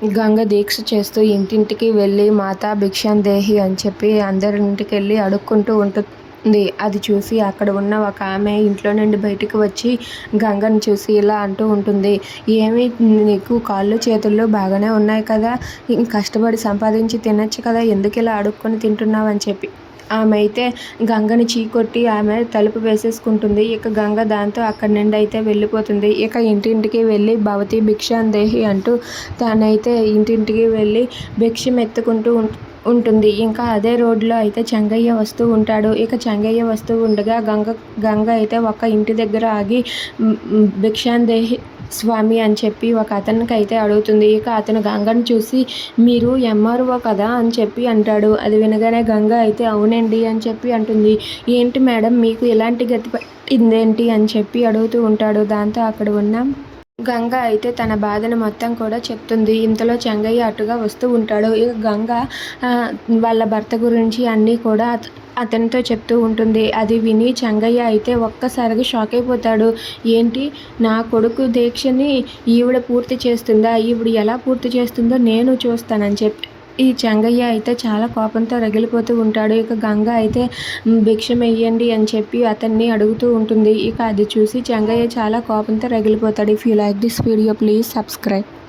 గంగ దీక్ష చేస్తూ ఇంటింటికి వెళ్ళి మాతా భిక్షాందేహి అని చెప్పి అందరింటికి వెళ్ళి అడుక్కుంటూ ఉంటుంది. అది చూసి అక్కడ ఉన్న ఒక ఆమె ఇంట్లో నుండి బయటకు వచ్చి గంగను చూసి ఇలా అంటూ ఉంటుంది. ఏమి నీకు కాళ్ళు చేతుల్లో బాగానే ఉన్నాయి కదా? కష్టపడి సంపాదించి తినచ్చు కదా? ఎందుకు ఇలా అడుక్కొని తింటున్నావు? అని చెప్పి. ఆమె అయితే గంగని చీకొట్టి ఆమె తలుపు వేసేసుకుంటుంది. ఇక గంగ దాంతో అక్కడి నుండి అయితే వెళ్ళిపోతుంది. ఇక ఇంటింటికి వెళ్ళి భవతి భిక్షాందేహి అంటూ తానైతే ఇంటింటికి వెళ్ళి భిక్షం ఎత్తుకుంటూ ఉం- ఉంటుంది. ఇంకా అదే రోడ్లో అయితే చెంగయ్య వస్తూ ఉంటాడు. ఇక చెంగయ్య వస్తూ ఉండగా గంగ గంగ అయితే ఒక ఇంటి దగ్గర ఆగి భిక్షాందేహి స్వామి అని చెప్పి ఒక అతనికి అయితే అడుగుతుంది. ఇక అతను గంగను చూసి మీరు ఎంఆర్ఓ కదా అని చెప్పి అంటాడు. అది వినగానే గంగ అయితే అవునండి అని చెప్పి అంటుంది. ఏంటి మేడం మీకు ఇలాంటి గతి పట్టిందేంటి అని చెప్పి అడుగుతూ ఉంటాడు. దాంతో అక్కడ ఉన్న గంగ అయితే తన బాధను మొత్తం కూడా చెప్తుంది. ఇంతలో చెంగయ్య అటుగా వస్తూ ఉంటాడు. ఇక గంగ వాళ్ళ భర్త గురించి అన్నీ కూడా అతనితో చెప్తూ ఉంటుంది. అది విని చెంగయ్య అయితే ఒక్కసారిగా షాక్ అయిపోతాడు. ఏంటి? నా కొడుకు దీక్షని ఈవిడ పూర్తి చేస్తుందా? ఈవిడ ఎలా పూర్తి చేస్తుందో నేను చూస్తానని చెప్పి ఈ చెంగయ్య అయితే చాలా కోపంతో రగిలిపోతూ ఉంటాడు. ఇక గంగ అయితే భిక్షం వేయండి అని చెప్పి అతన్ని అడుగుతూ ఉంటుంది. ఇక అది చూసి చెంగయ్య చాలా కోపంతో రగిలిపోతాడు. If you like this video please subscribe